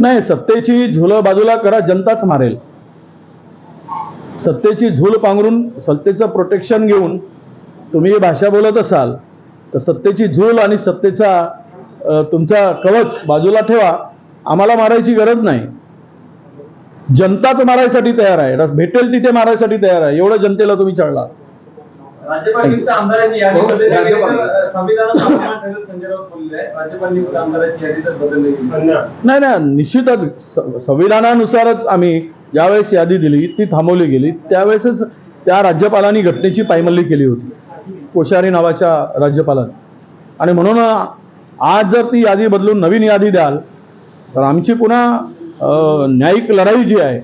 नाही सत्तेची झुल बाजूला करा जनताच मारेल. सत्तेची झूल पांघरून सत्तेचं प्रोटेक्शन घेऊन तुम्ही भाषा बोलत असाल तर सत्तेची झूल आणि सत्तेचा तुमचा कवच बाजूला ठेवा. आम्हाला मारायची गरज नाही. जनताच मारायसाठी तयार आहे. भेटेल तिथे मारायसाठी तयार आहे. एवढं जनतेला तुम्ही चढला राज्यपाल नियुक्त आमदारांची यादी हो, संविधानाचा आमदारांची यादी तर बदलली गेली. नाही नाही निश्चितच स- संविधानानुसारच आम्ही ज्यावेळेस यादी दिली ती थांबवली गेली त्यावेळेसच त्या राज्यपालांनी घटनेची पायमल्ली केली होती कोश्यारी नावाच्या राज्यपालांनी. आणि म्हणून आज जर ती यादी बदलून नवीन यादी द्याल तर आमची पुन्हा अ, न्यायिक लढाई जी आहे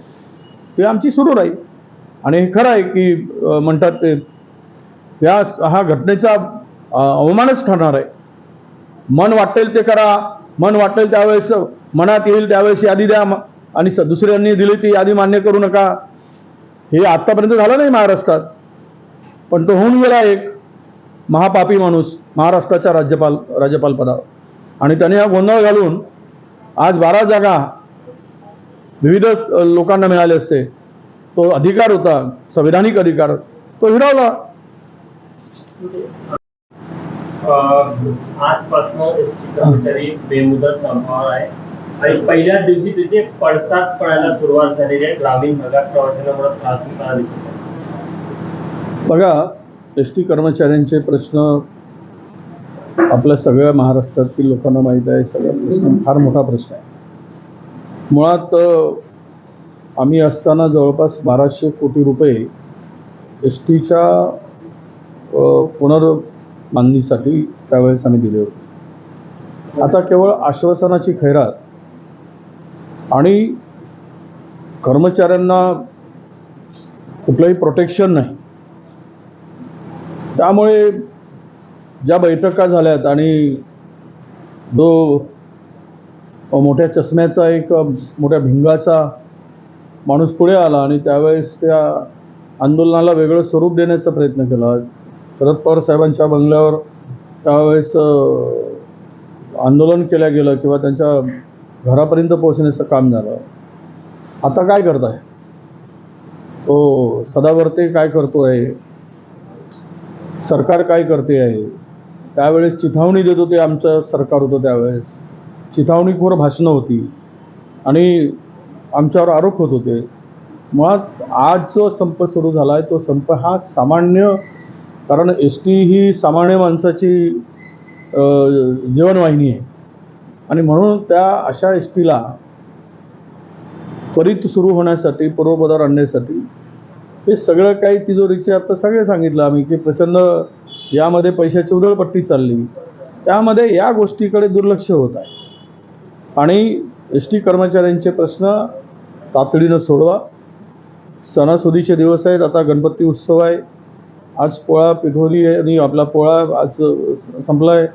ती आमची सुरू राहील. आणि हे खरं आहे की म्हणतात ते या हा घटनेचा अवमानच ठरणार आहे. मन वाटेल ते करा. मन वाटेल त्यावेळेस मनात येईल त्यावेळेस यादी द्या. आणि स- दुसऱ्यांनी दिली ती यादी मान्य करू नका. हे आत्तापर्यंत झालं नाही महाराष्ट्रात. पण तो होऊन गेला एक महापापी माणूस महाराष्ट्राच्या राज्यपाल राज्यपाल पदावर. आणि त्याने हा गोंधळ घालून आज बारा जागा विविध लोकांना मिळाले असते. तो अधिकार होता संविधानिक अधिकार तो हिरावला. आजपासून एस टी कर्मचारी बेमुदत संपणार आहे. आणि पहिल्याच दिवशी त्याचे पडसाद पडायला सुरुवात झालेली आहे. ग्रामीण भागात प्रवाशांना त्रास होताना दिसत बघा एस टी कर्मचाऱ्यांचे प्रश्न आपल्या सगळ्या महाराष्ट्रातील लोकांना माहीत आहे. सगळा प्रश्न फार मोठा प्रश्न आहे. मुळात आम्ही असताना जवळपास बाराशे कोटी रुपये एस टीच्या पुनर्बांधणीसाठी त्यावेळेस आम्ही दिले होते. आता केवळ आश्वासनाची खैरात आणि कर्मचाऱ्यांना कुठलंही प्रोटेक्शन नाही. त्यामुळे ज्या बैठका झाल्यात आणि जो मोठ्या चष्म्याचा एक मोठ्या भिंगाचा माणूस पुढे आला आणि त्यावेळेस त्या आंदोलनाला वेगळं स्वरूप देण्याचा प्रयत्न केला शरद पवार साहेबांच्या बंगल्यावर त्यावेळेस आंदोलन केलं गेलं किंवा त्यांच्या घरापर्यंत पोहोचण्याचं काम झालं. आता काय करत आहे तो सदावर्ते काय करतो आहे सरकार काय करते? आहे त्यावेळेस चिथावणी देत होते आमचं सरकार होतं त्यावेळेस. चिथावणीखोर भाषणं होती. आणि आमच्यावर आरोप होत होते. मुळात आज जो संप सुरू झाला आहे तो संप हा सामान्य कारण एस टी ही सामान्य माणसाची जीवनवाहिनी आहे. आणि म्हणून त्या अशा एस टीला त्वरित सुरू होण्यासाठी पूर्वपदावर आणण्यासाठी हे सगळं काही तिजोरीचे आता सगळे सांगितलं आम्ही की प्रचंड यामध्ये पैशाची उधळपट्टी चालली. त्यामध्ये या गोष्टीकडे दुर्लक्ष होत आहे. आणि एस टी कर्मचाऱ्यांचे प्रश्न तातडीनं सोडवा. सणासुदीचे दिवस आहेत आता गणपती उत्सव आहे. आज पोळा पिठोरी आहे आणि आपला पोळा आज स- संपला आहे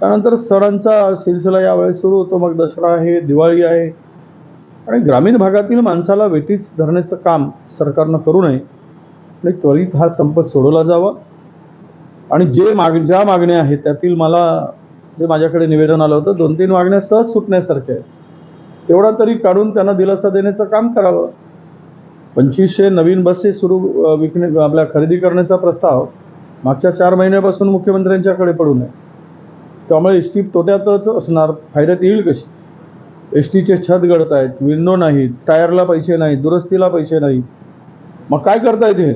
त्यानंतर सणांचा सिलसिला यावेळेस सुरू होतो. मग दसरा आहे दिवाळी आहे. आणि ग्रामीण भागातील माणसाला वेटीच धरण्याचं काम सरकारनं करू नये. आणि त्वरित हा संप सोडवला जावा. आणि जे माग ज्या मागण्या आहेत त्यातील मला जे माझ्याकडे निवेदन आलं होतं दोन तीन मागण्या सहज सुटण्यासारख्या आहेत. तेवढा तरी काढून त्यांना दिलासा देण्याचं काम करावं. पंचवीसशे नवीन बसेस सुरू विकणे आपल्या खरेदी करण्याचा प्रस्ताव मागच्या चार महिन्यापासून मुख्यमंत्र्यांच्याकडे पडून आहे त्यामुळे एस टी तोट्यातच असणार फायद्यात येईल कशी? एस टीचे छत गळत आहेत विंडो नाहीत टायरला पैसे नाहीत दुरुस्तीला पैसे नाहीत. मग काय करतायत हे?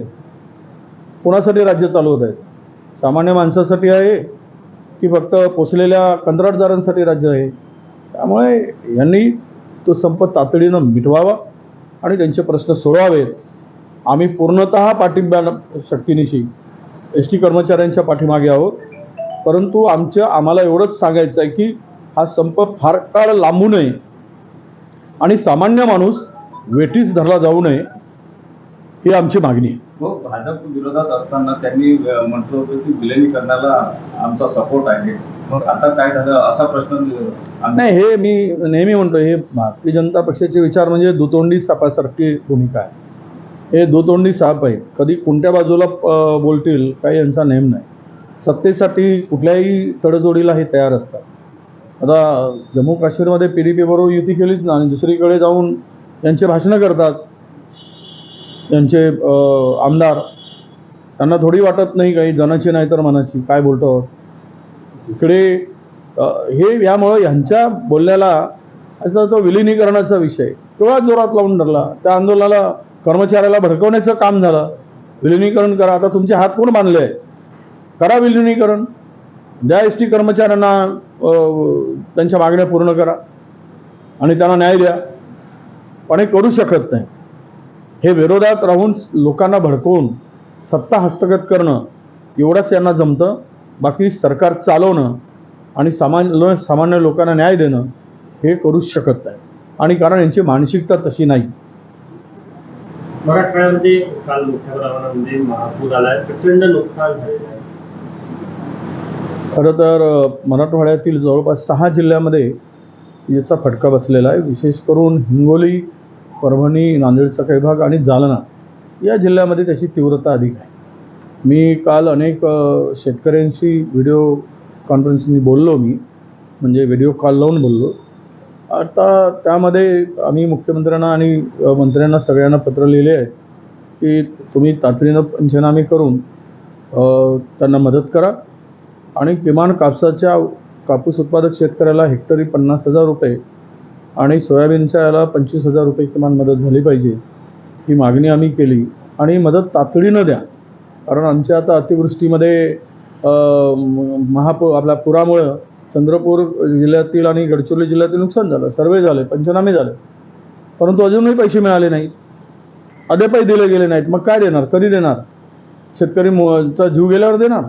कोणासाठी राज्य चालवत आहेत सामान्य माणसासाठी आहे की फक्त पोचलेल्या कंत्राटदारांसाठी राज्य आहे? त्यामुळे यांनी तो संप तातडीनं मिटवावा. आणि त्यांचे प्रश्न सोडवावेत. आम्ही पूर्णतः पाठिंब्या शक्तीनिशी एस टी कर्मचाऱ्यांच्या पाठीमागे आहोत. परंतु आमच्या आम्हाला एवढंच सांगायचं आहे की हा संप फार काळ लांबू नये. आणि सामान्य माणूस वेटीस धरला जाऊ नये ही आमची मागणी आहे. हो भाजप विरोधात असताना त्यांनी म्हटलं होतं की विलिनीकरणाला आमचा सपोर्ट आहे. मग आता काय झालं? असा प्रश्न नाही हे मी नेहमी म्हणतो हे भारतीय जनता पक्षाचे विचार म्हणजे दुतोंडी सापासारखी भूमिका आहे. हे दुतोंडी साप आहेत. कधी कोणत्या बाजूला बोलतील काही यांचा नेम नाही. सत्तेसाठी कुठल्याही तडजोडीला हे तयार असतात. आता जम्मू काश्मीरमध्ये पी डी पीबरोबर युती केलीच ना आणि दुसरीकडे जाऊन यांचे भाषणं करतात. यांचे आमदार त्यांना थोडी वाटत नाही काही जनाची नाही तर मनाची काय बोलतो इकडे हे यामुळं ह्यांच्या बोलण्याला असा तो विलिनीकरणाचा विषय तेव्हा जोरात लावून धरला. त्या आंदोलनाला कर्मचाऱ्याला भडकवण्याचं काम झालं. विलिनीकरण करा. आता तुमचे हात कोण बांधले? आहे करा विलिनीकरण. द्या एस टी कर्मचाऱ्यांना त्यांच्या मागण्या पूर्ण करा. आणि त्यांना न्याय द्या. पण हे करू शकत नाही. हे विरोधात राहून लोकांना भडकवून सत्ता हस्तगत करणं एवढंच यांना जमतं. बाकी सरकार चालवणं आणि सामान्य सामान्य लोकांना न्याय देणं हे करूच शकत नाही. आणि कारण यांची मानसिकता तशी नाही. मराठवाड्यामध्ये काल मोठ्या प्रमाणामध्ये महापूर आलाय. प्रचंड नुकसान झालेलं आहे. खरं तर मराठवाड्यातील जवळपास सहा जिल्ह्यामध्ये याचा फटका बसलेला आहे. विशेष करून हिंगोली परभणी नांदेडचा काही भाग आणि जालना या जिल्ह्यामध्ये त्याची तीव्रता अधिक आहे. मी काल अनेक शेतकऱ्यांशी व्हिडिओ कॉन्फरन्सनी बोललो मी म्हणजे व्हिडिओ कॉल लावून बोललो. आता त्यामध्ये आम्ही मुख्यमंत्र्यांना आणि मंत्र्यांना सगळ्यांना पत्र लिहिले आहे की तुम्ही तातडीनं पंचनामे करून त्यांना मदत करा आणि किमान कापसाच्या कापूस उत्पादक शेतकऱ्याला हेक्टरी पन्नास हजार रुपये आणि सोयाबीनच्या याला पंचवीस हजार रुपये किमान मदत झाली पाहिजे ही मागणी आम्ही केली. आणि मदत तातडीनं द्या. कारण आमच्या आता अतिवृष्टीमध्ये महापूर आपल्या पुरामुळं चंद्रपूर जिल्ह्यातील आणि गडचिरोली जिल्ह्यातील नुकसान झालं. सर्वे झाले पंचनामे झाले. परंतु अजूनही पैसे मिळाले नाहीत. अद्यापही दिले गेले नाहीत. मग काय देणार? कधी देणार? शेतकरी मु- जीव गेल्यावर देणार?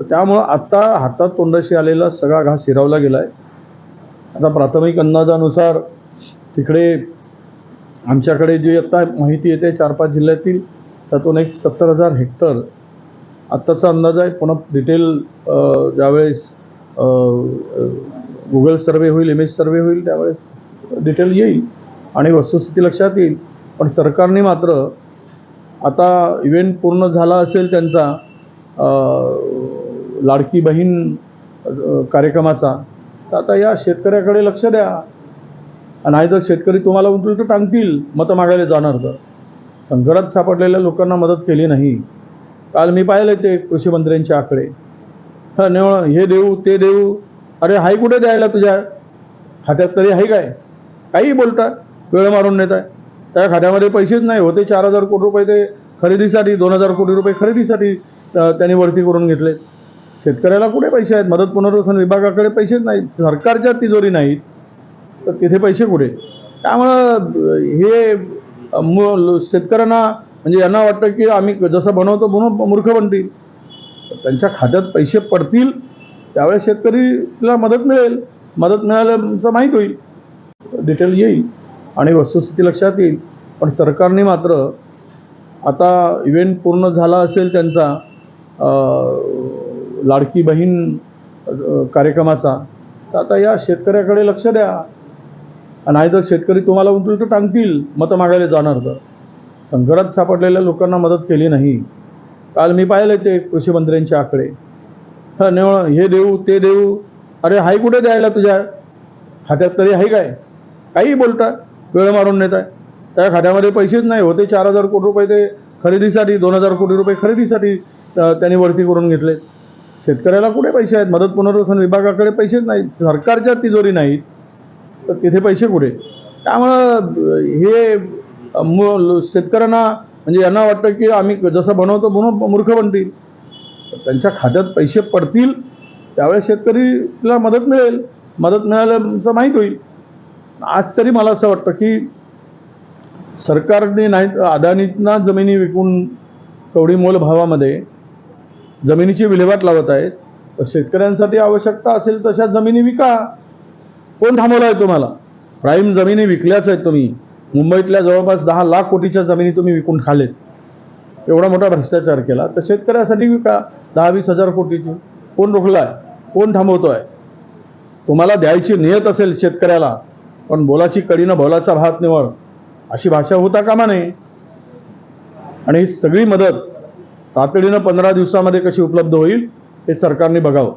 तर त्यामुळं आत्ता हातात तोंडाशी आलेला सगळा घास हिरावला गेला आहे आता प्राथमिक अंदाजानुसार तिकडे आमच्याकडे जी आत्ता माहिती येते चार पाच जिल्ह्यातील त्यातून एक सत्तर हजार हेक्टर आत्ताचा अंदाज आहे. पुन्हा डिटेल ज्यावेळेस गुगल सर्वे होईल इमेज सर्वे होईल त्यावेळेस डिटेल येईल आणि वस्तुस्थिती लक्षात येईल. पण सरकारने मात्र आता इव्हेंट पूर्ण झाला असेल त्यांचा लाडकी बहीण कार्यक्रमाचा तर आता या शेतकऱ्याकडे लक्ष द्या. नाहीतर शेतकरी तुम्हाला उलट टांगतील मतं मागायला जाणार तर. संकटात सापडलेल्या लोकांना मदत केली नाही. काल मी पाहिलं ते कृषी मंत्र्यांचे आकडे. हा निवळ हे देऊ ते देऊ. अरे हाय कुठे द्यायला तुझ्या खात्यात तरी आहे काय? काही बोलता वेळ मारून नेत आहे त्या खात्यामध्ये पैसेच नाही होते. चार हजार कोटी रुपये ते खरेदीसाठी दोन हजार कोटी रुपये खरेदीसाठी त्यांनी वरती करून घेतले शेतकऱ्याला कुठे पैसे आहेत? मदत पुनर्वसन विभागाकडे पैसेच नाहीत. सरकारच्या तिजोरी नाहीत. तर तिथे पैसे कुठे? त्यामुळं हे मु- शेतकऱ्यांना म्हणजे यांना वाटतं की आम्ही जसं बनवतो म्हणून मूर्ख बनतील. त्यांच्या खात्यात पैसे पडतील. त्यावेळेस शेतकरीला मदत मिळेल. मदत मिळाल्याचं माहीत होईल. डिटेल येईल. आणि वस्तुस्थिती लक्षात येईल. पण सरकारने मात्र आता इव्हेंट पूर्ण झाला असेल त्यांचा लाडकी बहीण कार्यक्रमाचा. तर आता या शेतकऱ्याकडे लक्ष द्या. नाहीतर शेतकरी तुम्हाला उलट टांगतील मतं मागायला जाणार तर. संकटात सापडलेल्या लोकांना मदत केली नाही. काल मी पाहिलं ते कृषी मंत्र्यांचे आकडे. हा निवळ हे देऊ ते देऊ. अरे हाय कुठे द्यायला तुझ्या खात्यात तरी आहे काय? काही बोलता वेळ मारून नेत आहे त्या खात्यामध्ये पैसेच नाही होते चार हजार कोटी रुपये ते खरेदीसाठी दोन हजार कोटी रुपये खरेदीसाठी त्यांनी वरती करून घेतले शेतकऱ्याला कुठे पैसे आहेत? मदत पुनर्वसन विभागाकडे पैसेच नाहीत. सरकारच्या तिजोरी नाहीत. तर तिथे पैसे कुठे? त्यामुळं हे शेतकऱ्यांना म्हणजे यांना वाटतं की आम्ही जसं बनवतो म्हणून मूर्ख बनतील. त्यांच्या खात्यात पैसे पडतील. त्यावेळेस शेतकरीला मदत मिळेल. मदत मिळाल्याचं माहीत होईल. आज तरी मला असं वाटतं की सरकारने नाही अदानींना जमिनी विकून कवडी मोल भावामध्ये जमिनीची विल्हेवाट लावत आहेत तर शेतकऱ्यांसाठी आवश्यकता असेल तशा जमिनी विका. कोण थांबवलं आहे तुम्हाला? प्राईम जमिनी विकल्याच आहेत तुम्ही. मुंबईतल्या जवळपास दहा लाख कोटीच्या जमिनी तुम्ही विकून खालेत. एवढा मोठा भ्रष्टाचार केला. तर शेतकऱ्यासाठी विका. दहा वीस हजार कोटीची. कोण रोखला आहे कोण थांबवतो आहे तुम्हाला द्यायची नियत असेल शेतकऱ्याला पण बोलाची कडीनं बोलाचा भात निवड. अशी भाषा होता कामा नये. आणि ही सगळी मदत तातडीनं पंधरा दिवसामध्ये कशी उपलब्ध होईल हे सरकारने बघावं.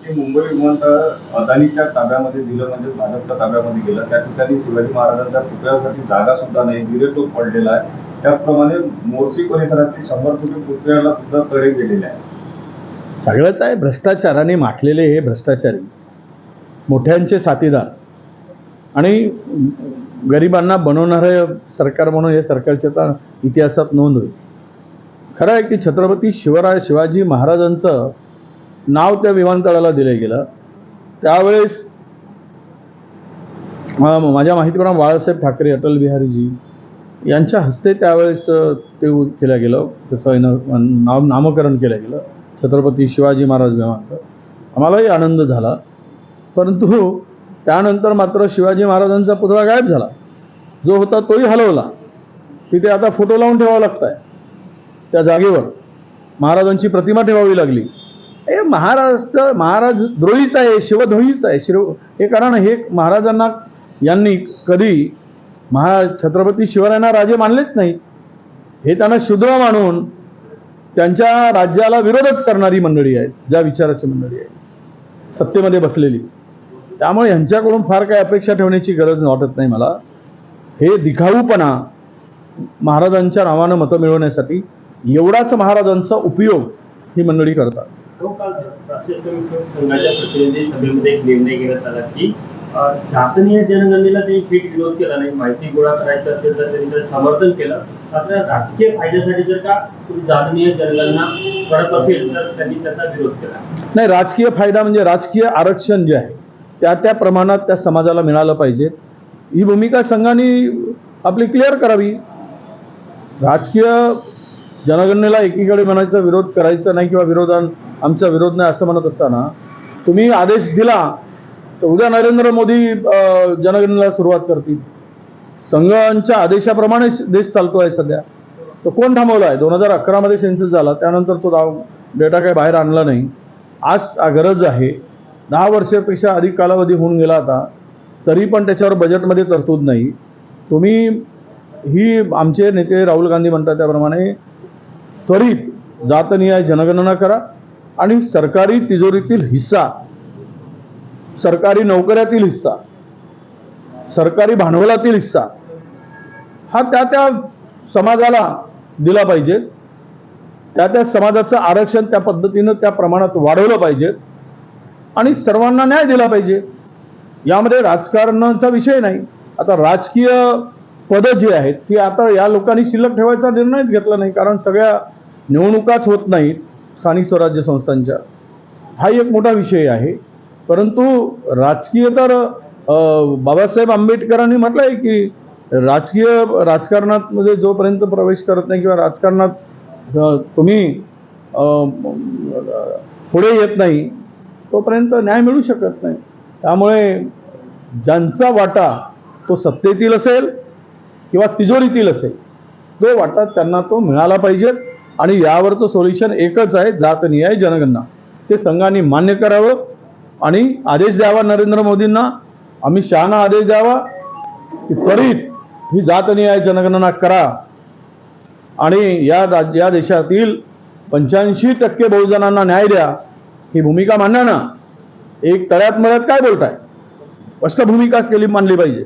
की मुंबई विमानतळ अदानीच्या ताब्यामध्ये दिलं म्हणजे भाजपच्या ताब्यामध्ये गेलं. त्या ठिकाणी शिवाजी महाराजांच्या पुतळ्यासाठी जागा सुद्धा नाही पडलेला आहे. त्याचप्रमाणे मोर्शी परिसरातील शंभर कोटी पुतळ्याला सुद्धा गेलेले आहे सगळंच आहे भ्रष्टाचाराने माखलेले हे भ्रष्टाचारी मोठ्यांचे साथीदार. आणि गरिबांना बनवणारं सरकार म्हणून हे सरकारच्या आता इतिहासात नोंद होईल. खरं आहे की छत्रपती शिवराय शिवाजी महाराजांचं नाव त्या विमानतळाला दिलं गेलं. त्यावेळेस माझ्या माहितीप्रमाणे बाळासाहेब ठाकरे अटल बिहारीजी यांच्या हस्ते त्यावेळेस ते केलं गेलं. त्याचं नाव नामकरण केलं गेलं. छत्रपती शिवाजी महाराज विमानतळ. आम्हालाही आनंद झाला. परंतु त्यानंतर मात्र शिवाजी महाराजांचा पुतळा गायब झाला. जो होता तोही हलवला. तिथे आता फोटो लावून ठेवावा लागत आहे त्या जागेवर. महाराजांची प्रतिमा ठेवावी लागली. हे महाराष्ट्र महाराज द्रोहीच आहे शिवद्रोहीच आहे. शिव हे कारण हे महाराजांना यांनी कधी महाराज छत्रपती शिवरायांना राजे मानलेच नाही. हे त्यांना शूद्र मानून त्यांच्या राज्याला विरोधच करणारी मंडळी आहेत ज्या विचाराची मंडळी आहे सत्तेमध्ये बसलेली. त्यामुळे ह्यांच्याकडून फार काही अपेक्षा ठेवण्याची गरज वाटत नाही मला. हे दिखाऊपणा महाराजांच्या नावानं मतं मिळवण्यासाठी एवढाच महाराजांचा उपयोग ही मंडळी करतात. तो काल राष्ट्रीय स्वयंसेवक संघाच्या प्रतिनिधी सभेमध्ये एक निर्णय घेण्यात आला की अं, शासनीय जनगणनेला त्यांनी थेट विरोध केला नाही माहिती गोळा करायचं असेल तर त्यांनी त्याचं समर्थन केलं. मात्र राजकीय फायद्यासाठी जर का जनगणना करत असेल तर त्यांनी त्याचा विरोध केला. नाही राजकीय फायदा म्हणजे राजकीय आरक्षण जे आहे त्या त्या प्रमाणात त्या समाजाला मिळालं पाहिजे. ही भूमिका संघाने आपली क्लिअर करावी. राजकीय जनगणनेला एकीकडे म्हणायचा विरोध करायचा नाही किंवा विरोधान आमचा विरोध नाही असं म्हणत असताना तुम्ही आदेश दिला तर उद्या नरेंद्र मोदी जनगणनेला सुरुवात करतील. संघांच्या आदेशाप्रमाणे देश चालतो आहे सध्या. तो कोण थांबवला आहे? दोन हजार अकरामध्ये सेन्सस झाला त्यानंतर तो दाव डेटा काही बाहेर आणला नाही. आज गरज आहे दहा वर्षापेक्षा अधिक कालावधी होऊन गेला आता तरी पण त्याच्यावर बजेटमध्ये तरतूद नाही. तुम्ही ही आमचे नेते राहुल गांधी म्हणतात त्याप्रमाणे त्वरित जातनिहाय जनगणना करा आणि सरकारी तिजोरीतील हिस्सा सरकारी नोकऱ्यातील हिस्सा सरकारी भांडवलातील हिस्सा हा त्या त्या समाजाला दिला पाहिजे. त्या त्या समाजाचं आरक्षण त्या पद्धतीनं त्या प्रमाणात वाढवलं पाहिजे. आणि सर्वांना न्याय दिला पाहिजे. यामध्ये राजकारणाचा विषय नाही. आता राजकीय पदं जी आहेत ती आता या लोकांनी शिल्लक ठेवायचा निर्णयच घेतला नाही कारण सगळ्या निवडणुकाच होत नाहीत स्थानिक स्वराज्य संस्थांच्या. हा एक मोठा विषय आहे. परंतु राजकीय तर बाबासाहेब आंबेडकरांनी म्हटलं आहे की राजकीय राजकारणात म्हणजे जोपर्यंत प्रवेश करत नाही किंवा राजकारणात तुम्ही पुढे येत नाही तोपर्यंत न्याय मिळू शकत नाही. त्यामुळे ज्यांचा वाटा तो सत्तेतील असेल किंवा तिजोरीतील असेल तो वाटा त्यांना तो मिळाला पाहिजे आणि यावरचं सोल्युशन एकच आहे जातनिहाय जनगणना. ते संघाने मान्य करावं आणि आदेश द्यावा नरेंद्र मोदींना. अमित शहाना आदेश द्यावा की त्वरित ही जातनिहाय जनगणना करा. आणि या या देशातील पंच्याऐंशी टक्के बहुजनांना न्याय द्या. ही भूमिका मांडणं एक तळ्यात मळ्यात काय बोलताय? स्पष्ट भूमिका केली मानली पाहिजे.